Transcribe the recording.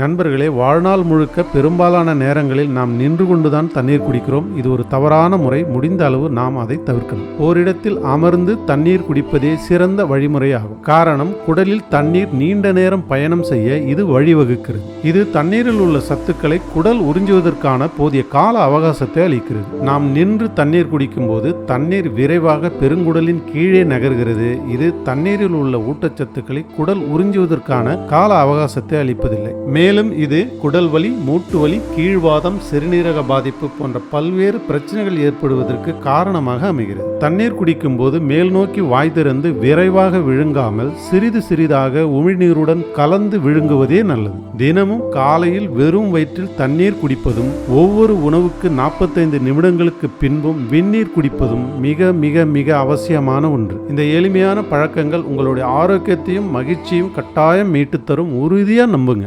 நண்பர்களே வாழ்நாள் முழுக்க பெரும்பாலான நேரங்களில் நாம் நின்று கொண்டுதான் தண்ணீர் குடிக்கிறோம். இது ஒரு தவறான முறை முடிந்த அளவு நாம் அதை தவிர்க்கணும். ஓரிடத்தில் அமர்ந்து தண்ணீர் குடிப்பதே சிறந்த வழிமுறையாகும். காரணம் குடலில் தண்ணீர் நீண்ட நேரம் பயணம் செய்ய இது வழிவகுக்கிறது. இது தண்ணீரில் உள்ள சத்துக்களை குடல் உறிஞ்சுவதற்கான போதிய கால அவகாசத்தை அளிக்கிறது. நாம் நின்று தண்ணீர் குடிக்கும்போது தண்ணீர் விரைவாக பெருங்குடலின் கீழே நகர்கிறது. இது தண்ணீரில் உள்ள ஊட்டச்சத்துக்களை குடல் உறிஞ்சுவதற்கான கால அவகாசத்தை அளிப்பதில்லை. மேலும் மேலும் இது குடல் வலி மூட்டு வலி கீழ்வாதம் சிறுநீரக பாதிப்பு போன்ற பல்வேறு பிரச்சனைகள் ஏற்படுவதற்கு காரணமாக அமைகிறது. தண்ணீர் குடிக்கும் போது மேல் நோக்கி வாய் திறந்து விரைவாக விழுங்காமல் சிறிது சிறிதாக உமிழ்நீருடன் கலந்து விழுங்குவதே நல்லது. தினமும் காலையில் வெறும் வயிற்றில் தண்ணீர் குடிப்பதும் ஒவ்வொரு உணவுக்கு நாற்பத்தைந்து நிமிடங்களுக்கு பின்பும் வெந்நீர் குடிப்பதும் மிக மிக மிக அவசியமான ஒன்று. இந்த எளிமையான பழக்கங்கள் உங்களுடைய ஆரோக்கியத்தையும் மகிழ்ச்சியும் கட்டாயம் மீட்டு தரும் உறுதியாக நம்புங்க.